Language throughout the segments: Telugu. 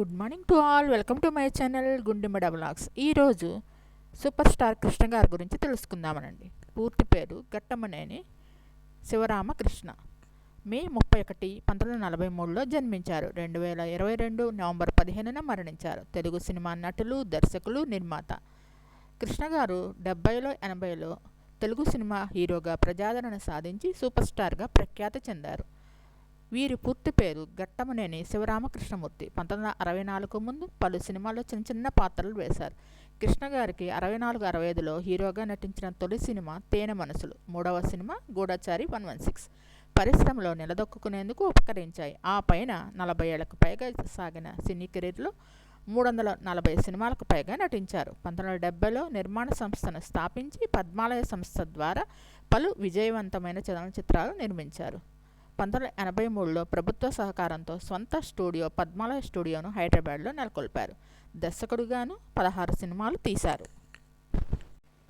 Good morning to all. Welcome to my channel Gundemada blogs ఈరోజు సూపర్ స్టార్ కృష్ణ గారి గురించి తెలుసుకుందామనండి. పూర్తి పేరు గట్టమనేని శివరామకృష్ణ. మే ముప్పై ఒకటి పంతొమ్మిది వందల నలభై మూడులో జన్మించారు. రెండు వేల ఇరవై రెండు నవంబర్ పదిహేనున మరణించారు. తెలుగు సినిమా నటులు దర్శకులు నిర్మాత. కృష్ణ గారు డెబ్బైలో ఎనభైలో తెలుగు సినిమా హీరోగా ప్రజాదరణ సాధించి సూపర్ స్టార్గా ప్రఖ్యాతి చెందారు. వీరి పూర్తి పేరు ఘట్టమనేని శివరామకృష్ణమూర్తి. పంతొమ్మిది వందల అరవై నాలుగు ముందు పలు సినిమాల్లో చిన్న చిన్న పాత్రలు వేశారు. కృష్ణ గారికి అరవై నాలుగు అరవై ఐదులో హీరోగా నటించిన తొలి సినిమా తేనె మనసులు. మూడవ సినిమా గూఢచారి వన్ వన్ సిక్స్. పరిశ్రమలో నిలదొక్కునేందుకు ఉపకరించాయి. ఆ పైన నలభై ఏళ్ళకు పైగా సాగిన సినీ కెరీర్లో మూడు వందల నలభై సినిమాలకు పైగా నటించారు. పంతొమ్మిది వందల డెబ్బైలో నిర్మాణ సంస్థను స్థాపించి పద్మాలయ సంస్థ ద్వారా పలు విజయవంతమైన చలనచిత్రాలు నిర్మించారు. పంతొమ్మిది ఎనభై మూడులో ప్రభుత్వ సహకారంతో సొంత స్టూడియో పద్మాలయ స్టూడియోను హైదరాబాద్లో నెలకొల్పారు. దర్శకుడుగాను పదహారు సినిమాలు తీశారు.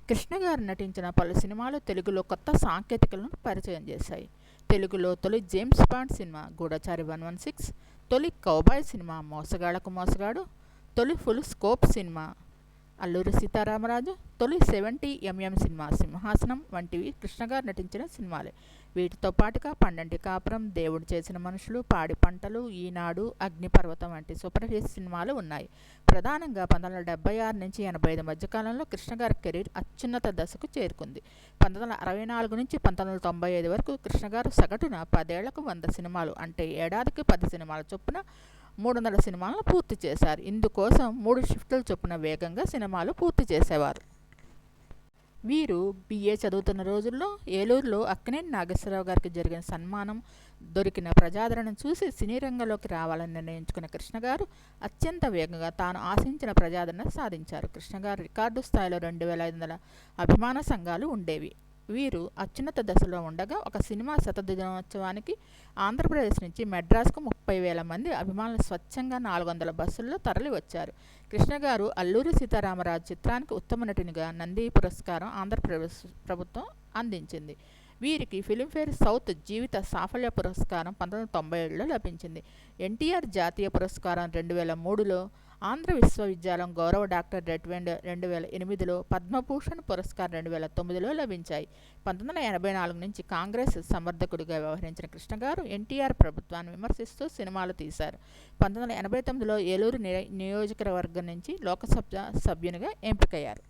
కృష్ణ గారు నటించిన పలు సినిమాలు తెలుగులో కొత్త సాంకేతికలను పరిచయం చేశాయి. తెలుగులో తొలి James Bond cinema Gudachari one one six తొలి కౌబాయ్ సినిమా మోసగాళ్ళకు మోసగాడు తొలి full scope cinema Alluri Sitaramaraju తొలి సెవెంటీ ఎంఎం సినిమా సింహాసనం వంటివి కృష్ణగారు నటించిన సినిమాలే. వీటితో పాటుగా పండంటి కాపురం దేవుడు చేసిన మనుషులు పాడి పంటలు ఈనాడు అగ్నిపర్వతం వంటి సూపర్ హిట్ సినిమాలు ఉన్నాయి. ప్రధానంగా పంతొమ్మిది వందల డెబ్బై ఆరు నుంచి ఎనభై ఐదు మధ్యకాలంలో కృష్ణగారి కెరీర్ అత్యున్నత దశకు చేరుకుంది. పంతొమ్మిది వందల అరవై నాలుగు నుంచి పంతొమ్మిది వందల తొంభై ఐదు వరకు కృష్ణగారు సగటున పదేళ్ళకు వంద సినిమాలు అంటే ఏడాదికి పది సినిమాల చొప్పున మూడు వందల సినిమాలను పూర్తి చేశారు. ఇందుకోసం మూడు షిఫ్టుల చొప్పున వేగంగా సినిమాలు పూర్తి చేసేవారు. వీరు బిఏ చదువుతున్న రోజుల్లో ఏలూరులో అక్కినేని నాగేశ్వరరావు గారికి జరిగిన సన్మానం దొరికిన ప్రజాదరణను చూసి సినీ రంగంలోకి రావాలని నిర్ణయించుకున్న కృష్ణ గారు అత్యంత వేగంగా తాను ఆశించిన ప్రజాదరణ సాధించారు. కృష్ణ గారు రికార్డు స్థాయిలో రెండు వేల ఐదు వందల అభిమాన సంఘాలు ఉండేవి. వీరు అత్యున్నత దశలో ఉండగా ఒక సినిమా శతదినోత్సవానికి ఆంధ్రప్రదేశ్ నుంచి మెడ్రాస్కు ముప్పై వేల మంది అభిమానులు స్వచ్ఛంగా నాలుగు వందల బస్సుల్లో తరలి వచ్చారు కృష్ణ గారు అల్లూరి సీతారామరాజు చిత్రానికి ఉత్తమ నటునిగా నంది పురస్కారం ఆంధ్రప్రదేశ్ ప్రభుత్వం అందించింది. వీరికి ఫిలింఫేర్ సౌత్ జీవిత సాఫల్య పురస్కారం పంతొమ్మిది వందల తొంభై ఏడులో లభించింది. ఎన్టీఆర్ జాతీయ పురస్కారం రెండు వేల మూడులో ఆంధ్ర విశ్వవిద్యాలయం గౌరవ డాక్టర్ రెడ్వెండ్ రెండు వేల ఎనిమిదిలో పద్మభూషణ్ పురస్కారం రెండు వేల తొమ్మిదిలో లభించాయి. పంతొమ్మిది వందల ఎనభై నాలుగు నుంచి కాంగ్రెస్ సమర్థకుడిగా వ్యవహరించిన కృష్ణ గారు ఎన్టీఆర్ ప్రభుత్వాన్ని విమర్శిస్తూ సినిమాలు తీశారు. పంతొమ్మిది వందల ఎనభై తొమ్మిదిలో ఏలూరు నియోజకవర్గం నుంచి లోకసభ సభ్యునిగా ఎంపికయ్యారు.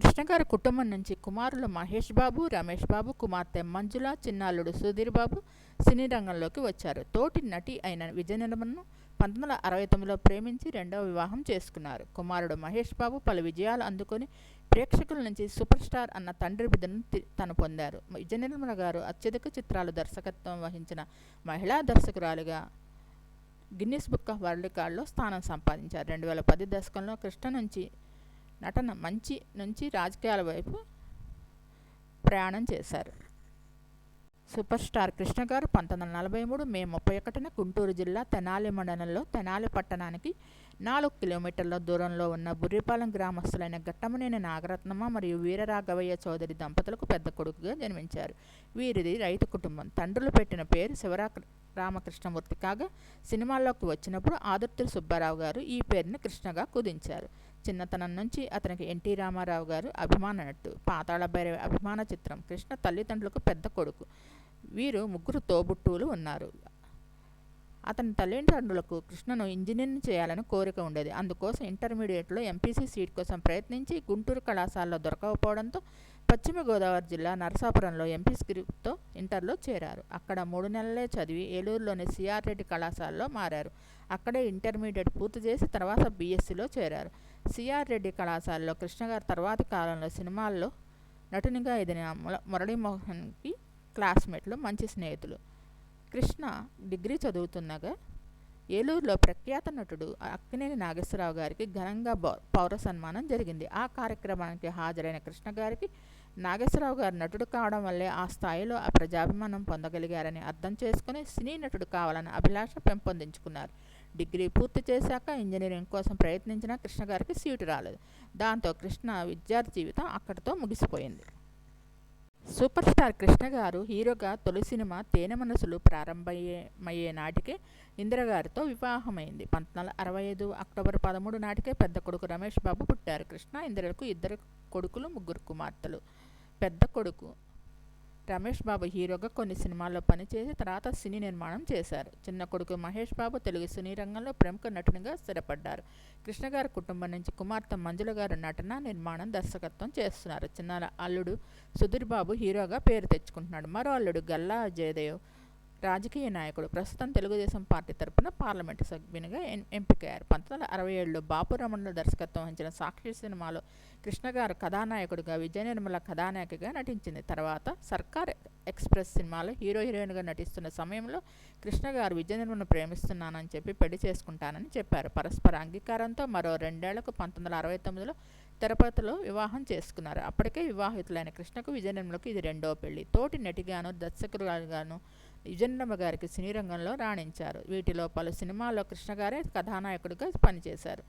కృష్ణగారి కుటుంబం నుంచి కుమారులు మహేష్ బాబు రమేష్ బాబు కుమార్తె మంజుల చిన్నాల్లుడు సుధీర్ బాబు సినీ రంగంలోకి వచ్చారు. తోటి నటి అయిన విజయనిర్మను పంతొమ్మిది వందల అరవై తొమ్మిదిలో ప్రేమించి రెండవ వివాహం చేసుకున్నారు. కుమారుడు మహేష్ బాబు పలు విజయాలు అందుకొని ప్రేక్షకుల నుంచి సూపర్ స్టార్ అన్న తండ్రి బిడ్డను తను పొందారు. విజయనిర్మల గారు అత్యధిక చిత్రాలు దర్శకత్వం వహించిన మహిళా దర్శకురాలుగా గిన్నిస్ బుక్ ఆఫ్ వరల్డ్ రికార్డులో స్థానం సంపాదించారు. రెండు వేల పది దశకంలో కృష్ణ నుంచి నటన మంచి నుంచి రాజకీయాల వైపు ప్రయాణం చేశారు. సూపర్ స్టార్ కృష్ణ గారు పంతొమ్మిది వందల నలభై మూడు మే ముప్పై ఒకటిన గుంటూరు జిల్లా తెనాలి మండలంలో తెనాలి పట్టణానికి నాలుగు కిలోమీటర్ల దూరంలో ఉన్న బుర్రిపాలెం గ్రామస్తులైన ఘట్టమనేని నాగరత్నమ్మ మరియు వీరరాఘవయ్య చౌదరి దంపతులకు పెద్ద కొడుకుగా జన్మించారు. వీరిది రైతు కుటుంబం. తండ్రులు పెట్టిన పేరు శివరా రామకృష్ణమూర్తి కాగా సినిమాల్లోకి వచ్చినప్పుడు ఆదుర్తి సుబ్బారావు గారు ఈ పేరుని కృష్ణగా కుదించారు. చిన్నతనం నుంచి అతనికి ఎన్టీ రామారావు గారు అభిమాన నట్టు పాతాళ భైరవి అభిమాన చిత్రం. కృష్ణ తల్లిదండ్రులకు పెద్ద కొడుకు. వీరు ముగ్గురు తోబుట్టువులు ఉన్నారు. అతని తల్లిదండ్రులకు కృష్ణను ఇంజనీరింగ్ చేయాలని కోరిక ఉండేది. అందుకోసం ఇంటర్మీడియట్లో ఎంపీసీ సీట్ కోసం ప్రయత్నించి గుంటూరు కళాశాలలో దొరకకపోవడంతో పశ్చిమ గోదావరి జిల్లా నరసాపురంలో ఎంపీ స్క్రిప్ట్తో ఇంటర్లో చేరారు. అక్కడ మూడు నెలలే చదివి ఏలూరులోని సిఆర్ రెడ్డి కళాశాలలో మారారు. అక్కడే ఇంటర్మీడియట్ పూర్తి చేసి తర్వాత బీఎస్సీలో చేరారు. సిఆర్ రెడ్డి కళాశాలలో కృష్ణగారు తర్వాతి కాలంలో సినిమాల్లో నటునిగా ఎదిగిన మురళీమోహన్కి క్లాస్మేట్లు మంచి స్నేహితులు. కృష్ణ డిగ్రీ చదువుతుండగా ఏలూరులో ప్రఖ్యాత నటుడు అక్కినేని నాగేశ్వరరావు గారికి ఘనంగా పౌర సన్మానం జరిగింది. ఆ కార్యక్రమానికి హాజరైన కృష్ణ గారికి నాగేశ్వరరావు గారు నటుడు కావడం వల్లే ఆ స్థాయిలో ఆ ప్రజాభిమానం పొందగలిగారని అర్థం చేసుకుని సినీ నటుడు కావాలని అభిలాష పెంపొందించుకున్నారు. డిగ్రీ పూర్తి చేశాక ఇంజనీరింగ్ కోసం ప్రయత్నించిన కృష్ణ గారికి సీటు రాలేదు. దాంతో కృష్ణ విద్యార్థి జీవితం అక్కడితో ముగిసిపోయింది. సూపర్ స్టార్ కృష్ణ గారు హీరోగా తొలి సినిమా తేనె మనసులు ప్రారంభమయ్యే నాటికే ఇందిరగారితో వివాహమైంది. పంతొమ్మిది అరవై ఐదు అక్టోబర్ పదమూడు నాటికే పెద్ద కొడుకు రమేష్ బాబు పుట్టారు. కృష్ణ ఇందిరకు ఇద్దరు కొడుకులు ముగ్గురు కుమార్తెలు. పెద్ద కొడుకు రమేష్ బాబు హీరోగా కొన్ని సినిమాల్లో పనిచేసి తర్వాత సినీ నిర్మాణం చేశారు. చిన్న కొడుకు మహేష్ బాబు తెలుగు సినీ రంగంలో ప్రముఖ నటునిగా స్థిరపడ్డారు. కృష్ణ గారి కుటుంబం నుంచి కుమార్తె మంజుల గారు నటన నిర్మాణం దర్శకత్వం చేస్తున్నారు. చిన్న అల్లుడు సుధీర్ బాబు హీరోగా పేరు తెచ్చుకుంటున్నాడు. మరో అల్లుడు గల్లా అజయదేవ్ రాజకీయ నాయకుడు. ప్రస్తుతం తెలుగుదేశం పార్టీ తరపున పార్లమెంటు సభ్యునిగా ఎంపికయ్యారు. పంతొమ్మిది వందల అరవై ఏడులో బాపు రమణుల దర్శకత్వం వహించిన సాక్షి సినిమాలో కృష్ణ గారు కథానాయకుడిగా విజయ నిర్మల కథానాయకిగా నటించింది. తర్వాత సర్కార్ ఎక్స్ప్రెస్ సినిమాలో హీరో హీరోయిన్గా నటిస్తున్న సమయంలో కృష్ణ గారు విజయ నిర్మలను ప్రేమిస్తున్నానని చెప్పి పెళ్ళి చేసుకుంటానని చెప్పారు. పరస్పర అంగీకారంతో మరో రెండేళ్ళకు పంతొమ్మిది వందల అరవై తొమ్మిదిలో తిరుపతిలో వివాహం చేసుకున్నారు. అప్పటికే వివాహితులైన కృష్ణకు విజయ నిర్మలకు ఇది రెండో పెళ్ళి. తోటి నటిగాను దర్శకురాలుగాను విజయనమ్మ గారికి సినీ రంగంలో రాణించారు. వీటిలో పలు సినిమాల్లో కృష్ణగారే కథానాయకుడిగా పనిచేశారు.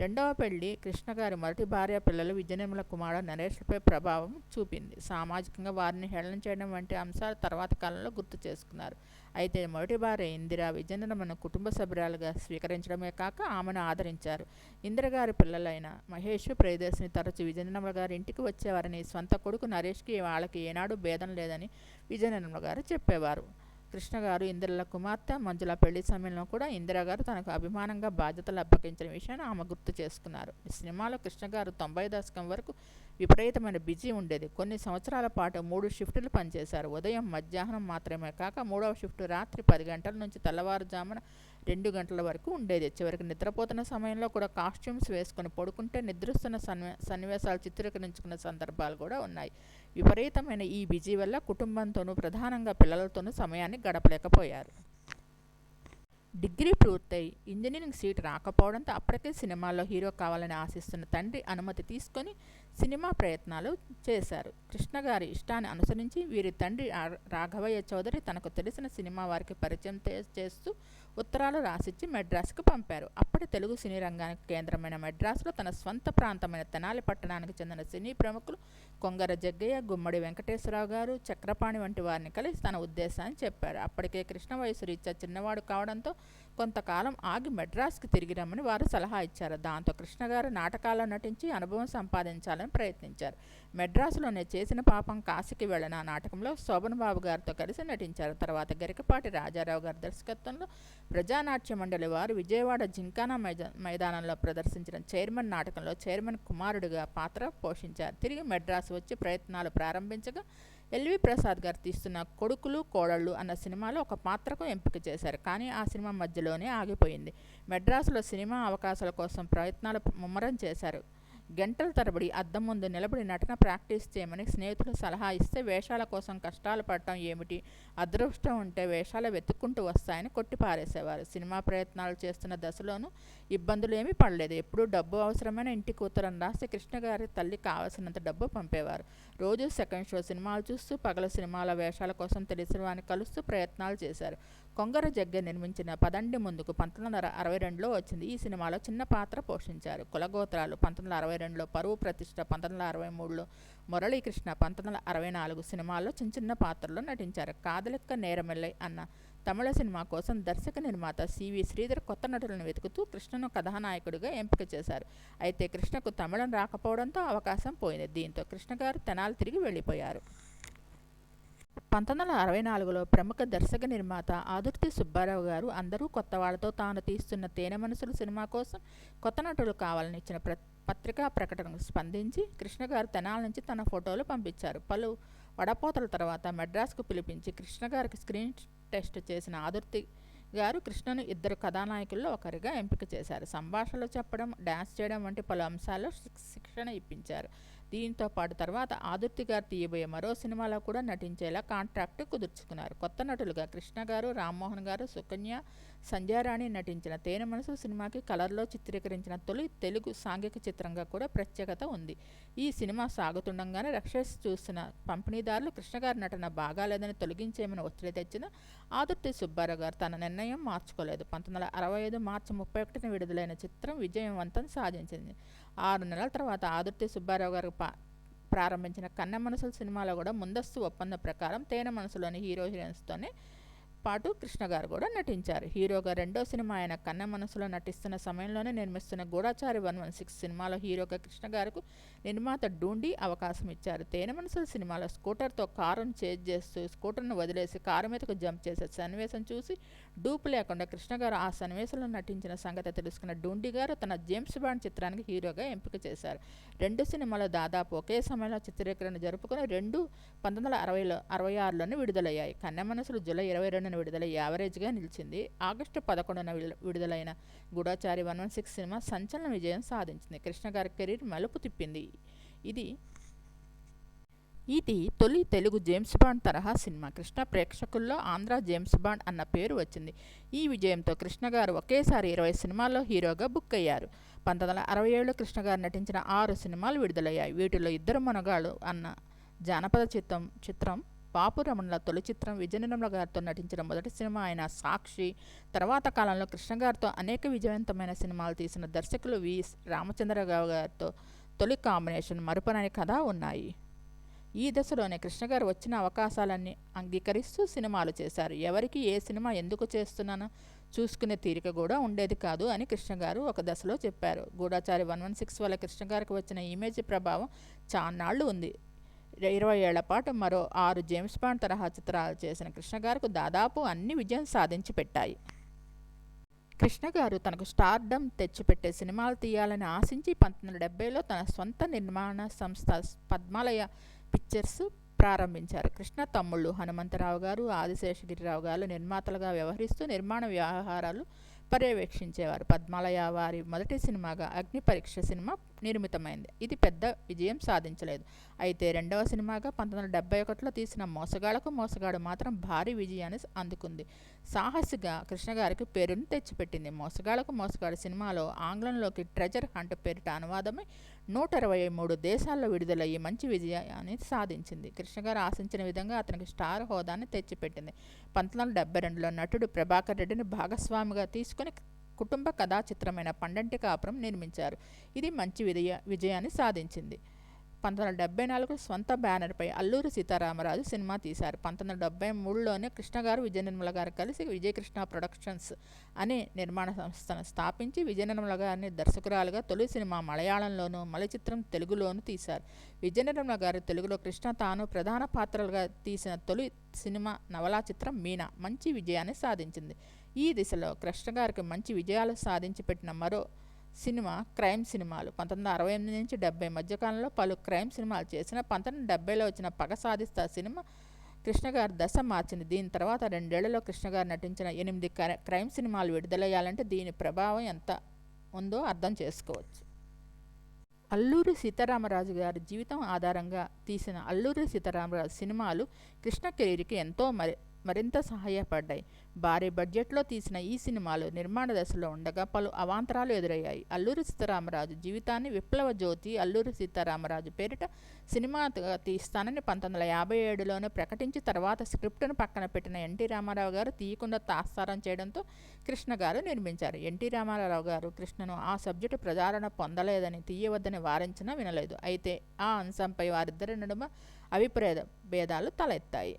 రెండవ పెళ్ళి కృష్ణగారి మొదటి భార్య పిల్లలు విజయనిర్మల కుమారుడు నరేష్లపై ప్రభావం చూపింది. సామాజికంగా వారిని హేళన చేయడం వంటి అంశాలు తర్వాత కాలంలో గుర్తు చేసుకున్నారు. అయితే మొదటి భార్య ఇందిర విజయనిర్మను కుటుంబ సభ్యురాలుగా స్వీకరించడమే కాక ఆమెను ఆదరించారు. ఇందిరగారి పిల్లలైన మహేష్ ప్రియదర్శిని తరచు విజయనిర్మల గారి ఇంటికి వచ్చేవారని స్వంత కొడుకు నరేష్కి వాళ్ళకి ఏనాడు భేదం లేదని విజయనిర్మల గారు చెప్పేవారు. కృష్ణ గారు ఇందిరల కుమార్తె మంజుల పెళ్ళి సమయంలో కూడా ఇందిరాగారు తనకు అభిమానంగా బాధ్యతలు అప్పగించిన విషయాన్ని ఆమె గుర్తు చేసుకున్నారు. ఈ సినిమాలో కృష్ణ గారు తొంభై దశకం వరకు విపరీతమైన బిజీ ఉండేది. కొన్ని సంవత్సరాల పాటు మూడు షిఫ్టులు పనిచేశారు. ఉదయం మధ్యాహ్నం మాత్రమే కాక మూడవ షిఫ్ట్ రాత్రి పది గంటల నుంచి తెల్లవారుజామున రెండు గంటల వరకు ఉండేది. చివరికి నిద్రపోతున్న సమయంలో కూడా కాస్ట్యూమ్స్ వేసుకొని పడుకుంటే నిద్రిస్తున్న సన్వి సన్నివేశాలు చిత్రీకరించుకున్న సందర్భాలు కూడా ఉన్నాయి. విపరీతమైన ఈ బిజీ వల్ల కుటుంబంతోనూ ప్రధానంగా పిల్లలతోనూ సమయాన్ని గడపలేకపోయారు. డిగ్రీ పూర్తయి ఇంజనీరింగ్ సీట్ రాకపోవడంతో అప్పటికే సినిమాల్లో హీరో కావాలని ఆశిస్తున్న తండ్రి అనుమతి తీసుకొని సినిమా ప్రయత్నాలు చేశారు. కృష్ణ గారి ఇష్టాన్ని అనుసరించి వీరి తండ్రి రాఘవయ్య చౌదరి తనకు తెలిసిన సినిమా వారికి పరిచయం చేస్తూ ఉత్తరాలు రాసిచ్చి మెడ్రాస్కు పంపారు. అప్పటి తెలుగు సినీ రంగానికి కేంద్రమైన మెడ్రాస్లో తన స్వంత ప్రాంతమైన తెనాలి పట్టణానికి చెందిన సినీ ప్రముఖులు కొంగర జగ్గయ్య గుమ్మడి వెంకటేశ్వరరావు గారు చక్రపాణి వంటి వారిని కలిసి తన ఉద్దేశాన్ని చెప్పారు. అప్పటికే కృష్ణ వయసు రీత్యా చిన్నవాడు కావడంతో కొంతకాలం ఆగి మెడ్రాస్కి తిరిగి రమ్మని వారు సలహా ఇచ్చారు. దాంతో కృష్ణగారు నాటకాల్లో నటించి అనుభవం సంపాదించాలని ప్రయత్నించారు. మెడ్రాసులోనే చేసిన పాపం కాశీకి వెళ్ళిన నాటకంలో శోభన్ బాబు గారితో కలిసి నటించారు. తర్వాత గరికపాటి రాజారావు గారి దర్శకత్వంలో ప్రజానాట్య మండలి వారు విజయవాడ జింకానా మైదానంలో ప్రదర్శించిన చైర్మన్ నాటకంలో చైర్మన్ కుమారుడిగా పాత్ర పోషించారు. తిరిగి మెడ్రాస్ వచ్చి ప్రయత్నాలు ప్రారంభించగా ఎల్వి ప్రసాద్ గారు తీస్తున్న కొడుకులు కోడళ్ళు అన్న సినిమాలో ఒక పాత్రకు ఎంపిక చేశారు. కానీ ఆ సినిమా మధ్యలోనే ఆగిపోయింది. మెడ్రాసులో సినిమా అవకాశాల కోసం ప్రయత్నాలు ముమ్మరం చేశారు. గంటల తరబడి అద్దం ముందు నిలబడి నటన ప్రాక్టీస్ చేయమని స్నేహితులు సలహా ఇస్తే వేషాల కోసం కష్టాలు పడటం ఏమిటి? అదృష్టం ఉంటే వేషాలు వెతుక్కుంటూ వస్తాయని కొట్టిపారేసేవారు. సినిమా ప్రయత్నాలు చేస్తున్న దశలోనూ ఇబ్బందులు ఏమీ పడలేదు. ఎప్పుడూ డబ్బు అవసరమైన ఇంటి కూతురని రాసి కృష్ణ గారి తల్లి కావలసినంత డబ్బు పంపేవారు. రోజు సెకండ్ షో సినిమాలు చూస్తూ పగల సినిమాల వేషాల కోసం తెలిసిన వారిని కలుస్తూ ప్రయత్నాలు చేశారు. కొంగర జగ్గ నిర్మించిన పదండి ముందుకు పంతొమ్మిది వందల అరవై రెండులో వచ్చింది. ఈ సినిమాలో చిన్న పాత్ర పోషించారు. కులగోత్రాలు పంతొమ్మిది వందల అరవై రెండులో పరువు ప్రతిష్ట పంతొమ్మిది వందల అరవై మూడులో మురళీకృష్ణ పంతొమ్మిది వందల అరవై నాలుగు సినిమాల్లో చిన్న చిన్న పాత్రల్లో నటించారు. కాదలిక్క నేరమెల్లై అన్న తమిళ సినిమా కోసం దర్శక నిర్మాత సివి శ్రీధర్ కొత్త నటులను వెతుకుతూ కృష్ణను కథానాయకుడిగా ఎంపిక చేశారు. అయితే కృష్ణకు తమిళం రాకపోవడంతో అవకాశం పోయింది. దీంతో కృష్ణ గారు తిరిగి వెళ్ళిపోయారు. పంతొమ్మిది వందల అరవై నాలుగులో ప్రముఖ దర్శక నిర్మాత ఆదుర్తి సుబ్బారావు గారు అందరూ కొత్త వాళ్ళతో తాను తీస్తున్న తేనె మనసులు సినిమా కోసం కొత్త నటులు కావాలని ఇచ్చిన ప్ర పత్రికా ప్రకటనకు స్పందించి కృష్ణ గారు తెనాల నుంచి తన ఫోటోలు పంపించారు. పలు వడపోతల తర్వాత మెడ్రాస్కు పిలిపించి కృష్ణ గారికి స్క్రీన్ టెస్ట్ చేసిన ఆదుర్తి గారు కృష్ణను ఇద్దరు కథానాయకుల్లో ఒకరిగా ఎంపిక చేశారు. సంభాషణలు చెప్పడం డ్యాన్స్ చేయడం వంటి పలు అంశాల్లో శిక్షణ ఇప్పించారు. దీంతో పాటు తర్వాత ఆదుర్తి గారు తీయబోయే మరో సినిమాలో కూడా నటించేలా కాంట్రాక్ట్ కుదుర్చుకున్నారు. కొత్త నటులుగా కృష్ణ గారు రామ్మోహన్ గారు సుకన్య సంధ్యారాణి నటించిన తేనె మనసు సినిమాకి కలర్లో చిత్రీకరించిన తొలి తెలుగు సాంఘిక చిత్రంగా కూడా ప్రత్యేకత ఉంది. ఈ సినిమా సాగుతుండగానే రక్షస్ చూసిన పంపిణీదారులు కృష్ణగారి నటన బాగాలేదని తొలగించేమని ఒత్తిడి తెచ్చిన ఆదుర్తి సుబ్బారావు గారు తన నిర్ణయం మార్చుకోలేదు. పంతొమ్మిది వందల అరవై ఐదు మార్చి ముప్పై ఒకటిన విడుదలైన చిత్రం విజయవంతం సాధించింది. ఆరు నెలల తర్వాత ఆదుర్తి సుబ్బారావు గారు పా ప్రారంభించిన కన్న మనసుల సినిమాలో కూడా ముందస్తు ఒప్పందం ప్రకారం తేనె మనసులోని హీరో హీరోయిన్స్తోనే పాటు కృష్ణ గారు కూడా నటించారు. హీరోగా రెండో సినిమా ఆయన కన్న మనసులో నటిస్తున్న సమయంలోనే నిర్మిస్తున్న గూఢాచారి వన్ వన్ సిక్స్ సినిమాలో హీరోగా కృష్ణ గారికి నిర్మాత డూండి అవకాశం ఇచ్చారు. తేనె మనసుల సినిమాలో స్కూటర్తో కారును చేజ్ చేస్తూ స్కూటర్ను వదిలేసి కారు మీదకు జంప్ చేసే సన్నివేశం చూసి డూపు లేకుండా కృష్ణ గారు ఆ సన్నివేశంలో నటించిన సంగతి తెలుసుకున్న డూండి గారు తన జేమ్స్ బాండ్ చిత్రానికి హీరోగా ఎంపిక చేశారు. రెండు సినిమాలు దాదాపు ఒకే సమయంలో చిత్రీకరణ జరుపుకుని రెండు పంతొమ్మిది వందల అరవైలో అరవై ఆరులోనే విడుదలయ్యాయి. కన్నె మనసులు జూలై ఇరవై రెండున విడుదల యావరేజ్గా నిలిచింది. ఆగస్టు పదకొండున విడుదలైన Goodachari one one six cinema సంచలన విజయం సాధించింది. కృష్ణ గారి కెరీర్ మలుపు తిప్పింది. ఇది ఇది తొలి తెలుగు జేమ్స్ బాండ్ తరహా సినిమా. కృష్ణ ప్రేక్షకుల్లో ఆంధ్ర జేమ్స్ బాండ్ అన్న పేరు వచ్చింది. ఈ విజయంతో కృష్ణ గారు ఒకేసారి ఇరవై సినిమాల్లో హీరోగా బుక్ అయ్యారు. పంతొమ్మిది వందల అరవై ఏడులో కృష్ణ గారు నటించిన ఆరు సినిమాలు విడుదలయ్యాయి. వీటిలో ఇద్దరు మనగాళ్ళు అన్న జానపద చిత్రం చిత్రం పాపురమణుల తొలి చిత్రం విజయనిర్మల గారితో నటించిన మొదటి సినిమా అయిన సాక్షి తర్వాత కాలంలో కృష్ణ గారితో అనేక విజయవంతమైన సినిమాలు తీసిన దర్శకులు వి. రామచంద్రరావు గారితో తొలి కాంబినేషన్ మరుపనని కథ ఉన్నాయి. ఈ దశలోనే కృష్ణ గారు వచ్చిన అవకాశాలన్నీ అంగీకరిస్తూ సినిమాలు చేశారు. ఎవరికి ఏ సినిమా ఎందుకు చేస్తున్నానో చూసుకునే తీరిక కూడా ఉండేది కాదు అని కృష్ణ గారు ఒక దశలో చెప్పారు. గూఢాచారి వన్ వన్ సిక్స్ వల్ల కృష్ణగారికి వచ్చిన ఇమేజ్ ప్రభావం చాన్నాళ్ళు ఉంది. ఇరవై ఏళ్ళ పాటు మరో ఆరు జేమ్స్ బాండ్ తరహా చిత్రాలు చేసిన కృష్ణ గారికి దాదాపు అన్ని విజయం సాధించి పెట్టాయి. కృష్ణ గారు తనకు స్టార్డమ్ తెచ్చిపెట్టే సినిమాలు తీయాలని ఆశించి పంతొమ్మిది వందల డెబ్బైలో తన సొంత నిర్మాణ సంస్థ పద్మాలయ పిక్చర్స్ ప్రారంభించారు. కృష్ణ తమ్ముళ్ళు హనుమంతరావు గారు ఆదిశేషగిరిరావు గారు నిర్మాతలుగా వ్యవహరిస్తూ నిర్మాణ వ్యవహారాలు పర్యవేక్షించేవారు. పద్మాలయ వారి మొదటి సినిమాగా అగ్ని పరీక్ష సినిమా నిర్మితమైంది. ఇది పెద్ద విజయం సాధించలేదు. అయితే రెండవ సినిమాగా పంతొమ్మిది వందల డెబ్బై ఒకటిలో తీసిన మోసగాళ్ళకు మోసగాడు మాత్రం భారీ విజయాన్ని అందుకుంది. సాహసిగా కృష్ణ గారికి పేరును తెచ్చిపెట్టింది. మోసగాళ్ళకు మోసగాడు సినిమాలో ఆంగ్లంలోకి ట్రెజర్ హంట్ పేరిట అనువాదమై నూట ఇరవై మూడు దేశాల్లో విడుదలయ్యి మంచి విజయాన్ని సాధించింది. కృష్ణ గారు ఆశించిన విధంగా అతనికి స్టార్ హోదాన్ని తెచ్చిపెట్టింది. పంతొమ్మిది వందల డెబ్బై రెండులో నటుడు ప్రభాకర్ రెడ్డిని భాగస్వామిగా తీసుకుని కుటుంబ కథా చిత్రమైన పండంటి కాపురం నిర్మించారు. ఇది మంచి విజయ విజయాన్ని సాధించింది. పంతొమ్మిది వందల డెబ్బై నాలుగు స్వంత బ్యానర్పై అల్లూరి సీతారామరాజు సినిమా తీశారు. పంతొమ్మిది వందల డెబ్బై మూడులోనే కృష్ణ గారు విజయ నిర్మల గారు కలిసి విజయకృష్ణ ప్రొడక్షన్స్ అనే నిర్మాణ సంస్థను స్థాపించి విజయ నిర్మల గారిని దర్శకురాలుగా తొలి సినిమా మలయాళంలోనూ మలి చిత్రం తెలుగులోనూ తీశారు. విజయ నిర్మల గారు తెలుగులో కృష్ణ తాను ప్రధాన పాత్రలుగా తీసిన తొలి సినిమా నవలా చిత్రం మీనా. మంచి విజయాన్ని సాధించింది. ఈ దిశలో కృష్ణ గారికి మంచి విజయాలు సాధించి పెట్టిన మరో సినిమా క్రైమ్ సినిమాలు. పంతొమ్మిది అరవై ఎనిమిది నుంచి డెబ్బై మధ్యకాలంలో పలు క్రైమ్ సినిమాలు చేసిన పంతొమ్మిది డెబ్బైలో వచ్చిన పగ సాధిస్తా సినిమా కృష్ణ గారు దశ మార్చింది. దీని తర్వాత రెండేళ్ళలో కృష్ణ గారు నటించిన ఎనిమిది క్రైమ్ సినిమాలు విడుదలయ్యాలంటే దీని ప్రభావం ఎంత ఉందో అర్థం చేసుకోవచ్చు. అల్లూరి సీతారామరాజు గారి జీవితం ఆధారంగా తీసిన అల్లూరి సీతారామరాజు సినిమాలు కృష్ణ కెరీర్కి ఎంతో మరి మరింత సహాయపడ్డాయి. భారీ బడ్జెట్లో తీసిన ఈ సినిమాలు నిర్మాణ దశలో ఉండగా పలు అవాంతరాలు ఎదురయ్యాయి. అల్లూరి సీతారామరాజు జీవితాన్ని విప్లవ జ్యోతి అల్లూరి సీతారామరాజు పేరిట సినిమా తీస్తానని పంతొమ్మిది వందల యాభై ఏడులోనే ప్రకటించి తర్వాత స్క్రిప్ట్ను పక్కన పెట్టిన ఎన్టీ రామారావు గారు తీయకుండా తాస్తారం చేయడంతో కృష్ణ గారు నిర్మించారు. ఎన్టీ రామారావు గారు కృష్ణను ఆ సబ్జెక్టు ప్రజారణ పొందలేదని తీయవద్దని వారించినా వినలేదు. అయితే ఆ అంశంపై వారిద్దరి నడుమ అభిప్రాయ భేదాలు తలెత్తాయి.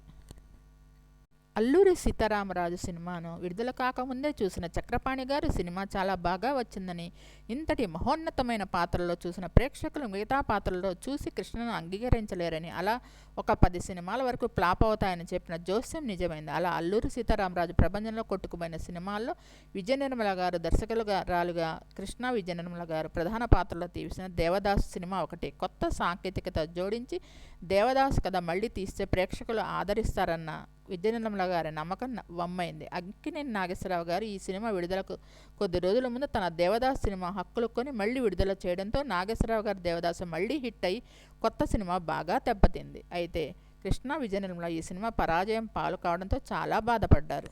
అల్లూరి సీతారామరాజు సినిమాను విడుదల కాకముందే చూసిన చక్రపాణి గారు సినిమా చాలా బాగా వచ్చిందని ఇంతటి మహోన్నతమైన పాత్రలో చూసిన ప్రేక్షకులు మిగతా పాత్రల్లో చూసి కృష్ణను అంగీకరించలేరని అలా ఒక పది సినిమాల వరకు ప్లాప్ అవుతాయని చెప్పిన జోస్యం నిజమైంది. అలా అల్లూరి సీతారామరాజు ప్రపంచంలో కొట్టుకుపోయిన సినిమాల్లో విజయ నిర్మల గారు దర్శకులుగా రాలుగా కృష్ణ విజయ నిర్మల గారు ప్రధాన పాత్రలో తీసిన దేవదాసు సినిమా ఒకటి కొత్త సాంకేతికత జోడించి దేవదాసు కథ మళ్ళీ తీస్తే ప్రేక్షకులు ఆదరిస్తారన్న విద్యానందముల గారి నమ్మకం వమ్మైంది. అక్కినేని నాగేశ్వరరావు గారు ఈ సినిమా విడుదలకు కొద్ది రోజుల ముందు తన దేవదాస్ సినిమా హక్కులు కొని మళ్ళీ విడుదల చేయడంతో నాగేశ్వరరావు గారి దేవదాసు మళ్ళీ హిట్ అయి కొత్త సినిమా బాగా దెబ్బతింది. అయితే కృష్ణ విజయనిర్మల ఈ సినిమా పరాజయం పాలు కావడంతో చాలా బాధపడ్డారు.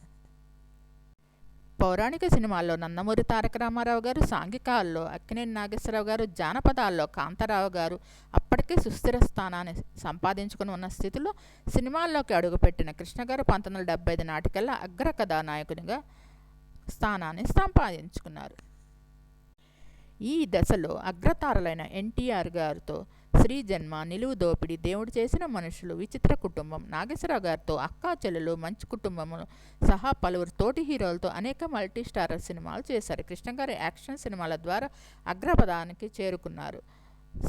పౌరాణిక సినిమాల్లో నందమూరి తారక రామారావు గారు సాంఘికాల్లో అక్కినేని నాగేశ్వరరావు గారు జానపదాల్లో కాంతారావు గారు అప్పటికే సుస్థిర స్థానాన్ని సంపాదించుకుని ఉన్న స్థితిలో సినిమాల్లోకి అడుగుపెట్టిన కృష్ణ గారు పంతొమ్మిది వందల డెబ్బై ఐదు నాటికల్లా అగ్ర కథానాయకునిగా స్థానాన్ని సంపాదించుకున్నారు. ఈ దశలో అగ్రతారలైన ఎన్టీఆర్ గారితో స్త్రీ జన్మ నిలువు దోపిడీ దేవుడు చేసిన మనుషులు విచిత్ర కుటుంబం. నాగేశ్వరరావు గారితో అక్కా చెల్లెలు మంచి కుటుంబము సహా పలువురు తోటి హీరోలతో అనేక మల్టీ స్టారర్ సినిమాలు చేశారు. కృష్ణ గారి యాక్షన్ సినిమాల ద్వారా అగ్రపదానికి చేరుకున్నారు.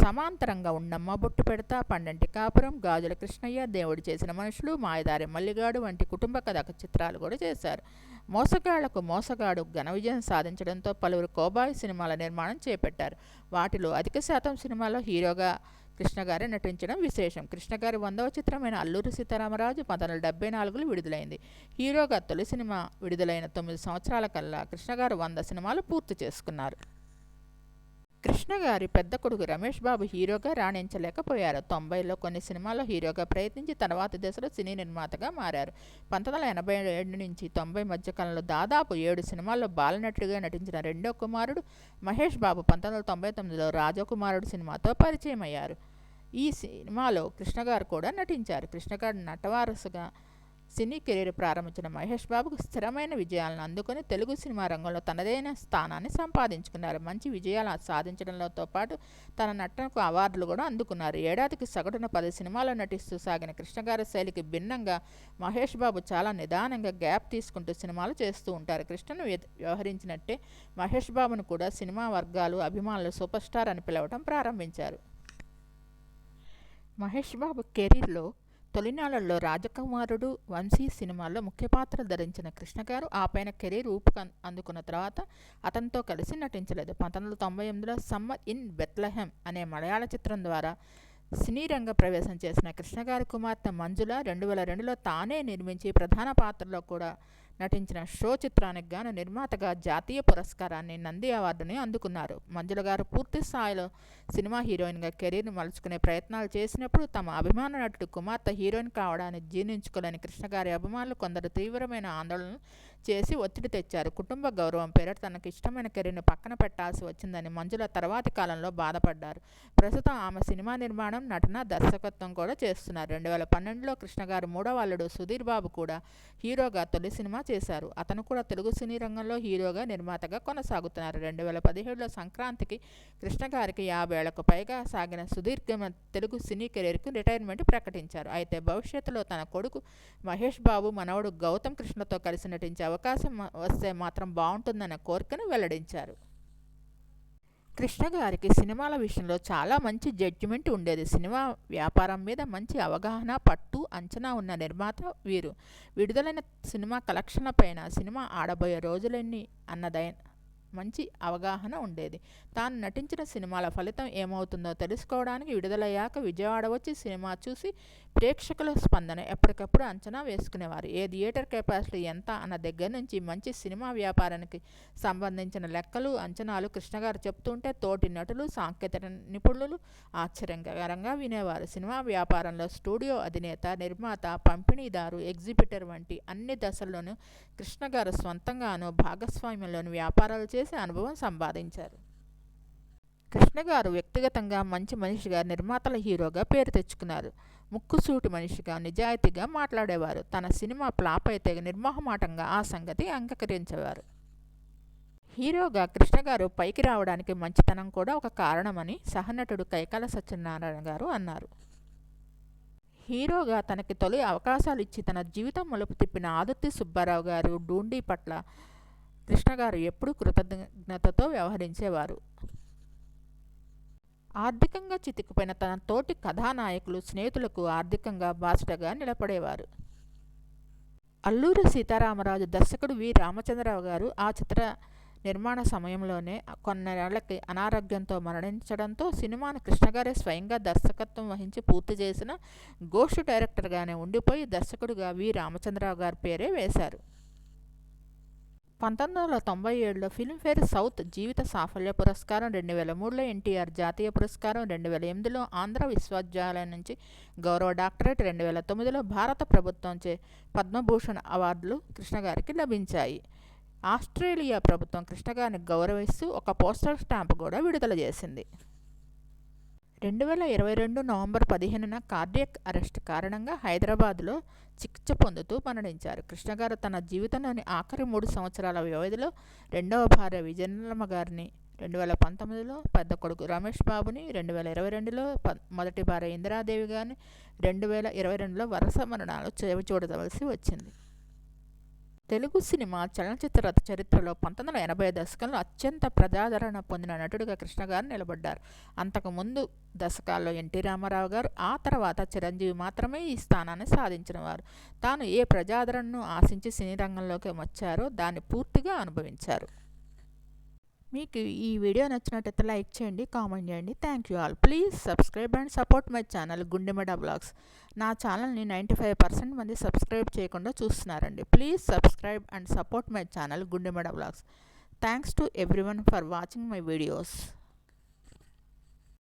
సమాంతరంగా ఉన్నమ్మ బొట్టు పెడతా పండంటి కాపురం గాజుల కృష్ణయ్య దేవుడు చేసిన మనుషులు మాయదారి మల్లిగాడు వంటి కుటుంబ కథక చిత్రాలు కూడా చేశారు. మోసగాళ్ళకు మోసగాడు ఘన విజయం సాధించడంతో పలువురు కోబాయి సినిమాల నిర్మాణం చేపట్టారు. వాటిలో అధిక శాతం సినిమాలో హీరోగా కృష్ణ గారే నటించడం విశేషం. కృష్ణ గారి వందవ చిత్రమైన అల్లూరి సీతారామరాజు పంతొమ్మిది డెబ్బై నాలుగులో విడుదలైంది. హీరోగా తొలి సినిమా విడుదలైన తొమ్మిది సంవత్సరాల కల్లా కృష్ణ గారు వంద సినిమాలు పూర్తి చేసుకున్నారు. కృష్ణ గారి పెద్ద కొడుకు రమేష్ బాబు హీరోగా రాణించలేకపోయారు. తొంభైలో కొన్ని సినిమాల్లో హీరోగా ప్రయత్నించి తర్వాత దశలో సినీ నిర్మాతగా మారారు. పంతొమ్మిది వందల ఎనభై ఏడు నుంచి తొంభై మధ్య కాలంలో దాదాపు ఏడు సినిమాల్లో బాలనటుడిగా నటించిన రెండో కుమారుడు మహేష్ బాబు పంతొమ్మిది వందల తొంభై తొమ్మిదిలో రాజకుమారుడు సినిమాతో పరిచయం అయ్యారు ఈ సినిమాలో కృష్ణ గారు కూడా నటించారు. కృష్ణ గారు నటవారసుగా సినీ కెరీర్ ప్రారంభించిన మహేష్ బాబుకు స్థిరమైన విజయాలను అందుకొని తెలుగు సినిమా రంగంలో తనదైన స్థానాన్ని సంపాదించుకున్నారు. మంచి విజయాలు సాధించడంతో పాటు తన నటనకు అవార్డులు కూడా అందుకున్నారు. ఏడాదికి సగటున పది సినిమాల్లో నటిస్తూ సాగిన కృష్ణగారి శైలికి భిన్నంగా మహేష్ బాబు చాలా నిదానంగా గ్యాప్ తీసుకుంటూ సినిమాలు చేస్తూ ఉంటారు. కృష్ణను వ్యవహరించినట్టే మహేష్ బాబును కూడా సినిమా వర్గాలు అభిమానులు సూపర్ స్టార్ అని పిలవటం ప్రారంభించారు. మహేష్ బాబు కెరీర్లో తొలినాళ్ళలో రాజకుమారుడు వంశీ సినిమాల్లో ముఖ్య పాత్ర ధరించిన కృష్ణ గారు ఆ పైన కెరీర్ ఊపు అందుకున్న తర్వాత అతనితో కలిసి నటించలేదు. పంతొమ్మిది వందల తొంభై ఎనిమిదిలో సమ్మర్ ఇన్ బెత్లహెమ్ అనే మలయాళ చిత్రం ద్వారా సినీ రంగ ప్రవేశం చేసిన కృష్ణగారి కుమార్తె మంజుల రెండు వేల రెండులో తానే నిర్మించి ప్రధాన పాత్రలో కూడా నటించిన షో చిత్రానికి గాను నిర్మాతగా జాతీయ పురస్కారాన్ని నంది అవార్డుని అందుకున్నారు. మంజుల గారు పూర్తి స్థాయిలో సినిమా హీరోయిన్గా కెరీర్ను మలుచుకునే ప్రయత్నాలు చేసినప్పుడు తమ అభిమాన నటుడు కుమార్తె హీరోయిన్ కావడాన్ని జీర్ణించుకోలేని కృష్ణగారి అభిమానులు కొందరు తీవ్రమైన ఆందోళనలు చేసి ఒత్తిడి తెచ్చారు. కుటుంబ గౌరవం పేరట తనకు ఇష్టమైన కెరీర్ను పక్కన పెట్టాల్సి వచ్చిందని మంజుల తర్వాతి కాలంలో బాధపడ్డారు. ప్రస్తుతం ఆమె సినిమా నిర్మాణం నటన దర్శకత్వం కూడా చేస్తున్నారు. రెండు వేల పన్నెండులో కృష్ణగారు మూడవ అల్లుడు సుధీర్ బాబు కూడా హీరోగా తొలి సినిమా చేశారు. అతను కూడా తెలుగు సినీ రంగంలో హీరోగా నిర్మాతగా కొనసాగుతున్నారు. రెండు వేల పదిహేడులో సంక్రాంతికి కృష్ణ గారికి యాభైళ్ళకు పైగా సాగిన సుదీర్ఘ తెలుగు సినీ కెరీర్కు రిటైర్మెంట్ ప్రకటించారు. అయితే భవిష్యత్తులో తన కొడుకు మహేష్ బాబు మనవడు గౌతమ్ కృష్ణతో కలిసి నటించే అవకాశం వస్తే మాత్రం బాగుంటుందన్న కోరికను వెల్లడించారు. కృష్ణ గారికి సినిమాల విషయంలో చాలా మంచి జడ్జిమెంట్ ఉండేది. సినిమా వ్యాపారం మీద మంచి అవగాహన పట్టు అంచనా ఉన్న నిర్మాత వీరు. విడుదలైన సినిమా కలెక్షన్ల పైన సినిమా ఆడబోయే రోజులన్నీ అన్నదై మంచి అవగాహన ఉండేది. తాను నటించిన సినిమాల ఫలితం ఏమవుతుందో తెలుసుకోవడానికి విడుదలయ్యాక విజయవాడ వచ్చి సినిమా చూసి ప్రేక్షకుల స్పందన ఎప్పటికప్పుడు అంచనా వేసుకునేవారు. ఏ థియేటర్ కెపాసిటీ ఎంత అన్న దగ్గర నుంచి మంచి సినిమా వ్యాపారానికి సంబంధించిన లెక్కలు అంచనాలు కృష్ణగారు చెప్తుంటే తోటి నటులు సాంకేతిక నిపుణులు ఆశ్చర్యకరంగా వినేవారు. సినిమా వ్యాపారంలో స్టూడియో అధినేత నిర్మాత పంపిణీదారు ఎగ్జిబిటర్ వంటి అన్ని దశల్లోనూ కృష్ణగారు స్వంతంగాను భాగస్వామ్యంలోని వ్యాపారాలు చేసి అనుభవం సంపాదించారు. కృష్ణ గారు వ్యక్తిగతంగా మంచి మనిషిగా నిర్మాతల హీరోగా పేరు తెచ్చుకున్నారు. ముక్కుసూటి మనిషిగా నిజాయితీగా మాట్లాడేవారు. తన సినిమా ఫ్లాప్ అయితే నిర్మోహమాటంగా ఆ సంగతి అంగీకరించేవారు. హీరోగా కృష్ణ గారు పైకి రావడానికి మంచితనం కూడా ఒక కారణమని సహనటుడు కైకాల సత్యనారాయణ గారు అన్నారు. హీరోగా తనకి తొలి అవకాశాలు ఇచ్చి తన జీవితం మలుపు తిప్పిన ఆదుర్తి సుబ్బారావు గారు డూండి పట్ల కృష్ణ గారు ఎప్పుడూ కృతజ్ఞతతో వ్యవహరించేవారు. ఆర్థికంగా చితికిపోయిన తన తోటి కథానాయకులు స్నేహితులకు ఆర్థికంగా బాసటగా నిలబడేవారు. అల్లూరి సీతారామరాజు దర్శకుడు వి. రామచంద్రరావు గారు ఆ చిత్ర నిర్మాణ సమయంలోనే కొన్నేళ్ళకి అనారోగ్యంతో మరణించడంతో సినిమాను కృష్ణగారే స్వయంగా దర్శకత్వం వహించి పూర్తి చేసిన గోష్ డైరెక్టర్గానే ఉండిపోయి దర్శకుడిగా వి. రామచంద్రరావు గారి పేరే వేశారు. పంతొమ్మిది వందల తొంభై ఏడులో ఫిల్మ్ఫేర్ సౌత్ జీవిత సాఫల్య పురస్కారం రెండు వేల మూడులో ఎన్టీఆర్ జాతీయ పురస్కారం రెండు వేల ఎనిమిదిలో ఆంధ్ర విశ్వవిద్యాలయం నుంచి గౌరవ డాక్టరేట్ రెండు వేల తొమ్మిదిలో భారత ప్రభుత్వంచే పద్మభూషణ్ అవార్డులు కృష్ణగారికి లభించాయి. ఆస్ట్రేలియా ప్రభుత్వం కృష్ణగారిని గౌరవిస్తూ ఒక పోస్టల్ స్టాంప్ కూడా విడుదల చేసింది. రెండు వేల ఇరవై రెండు నవంబర్ పదిహేనున కార్డియక్ అరెస్ట్ కారణంగా హైదరాబాద్లో చికిత్స పొందుతూ మరణించారు. కృష్ణగారు తన జీవితంలోని ఆఖరి మూడు సంవత్సరాల వ్యవధిలో రెండవ భార్య విజయనమ్మ గారిని రెండు వేల పంతొమ్మిదిలో పెద్ద కొడుకు రమేష్ బాబుని రెండు వేల ఇరవై రెండులో ప మొదటి భార్య ఇందిరాదేవి గారిని రెండు వేల ఇరవై రెండులో వరుస మరణాలు చెవి చూడవలసి వచ్చింది. తెలుగు సినిమా చలనచిత్ర చరిత్రలో పంతొమ్మిది వందల ఎనభై దశకంలో అత్యంత ప్రజాదరణ పొందిన నటుడిగా కృష్ణ గారు నిలబడ్డారు. అంతకుముందు దశకాల్లో ఎన్టీ రామారావు గారు ఆ తర్వాత చిరంజీవి మాత్రమే ఈ స్థానాన్ని సాధించిన వారు. తాను ఏ ప్రజాదరణను ఆశించి సినీ రంగంలోకి వచ్చారో దాన్ని పూర్తిగా అనుభవించారు. మీకు ఈ వీడియో నచ్చినట్టయితే లైక్ చేయండి కామెంట్ చేయండి. Thank you all please subscribe and support my channel Gundemada blogs నా ఛానల్ని నైంటీ ఫైవ్ పర్సెంట్ మంది సబ్స్క్రైబ్ చేయకుండా చూస్తున్నారండి. Please subscribe and support my channel Gundemada blogs thanks to everyone for watching my videos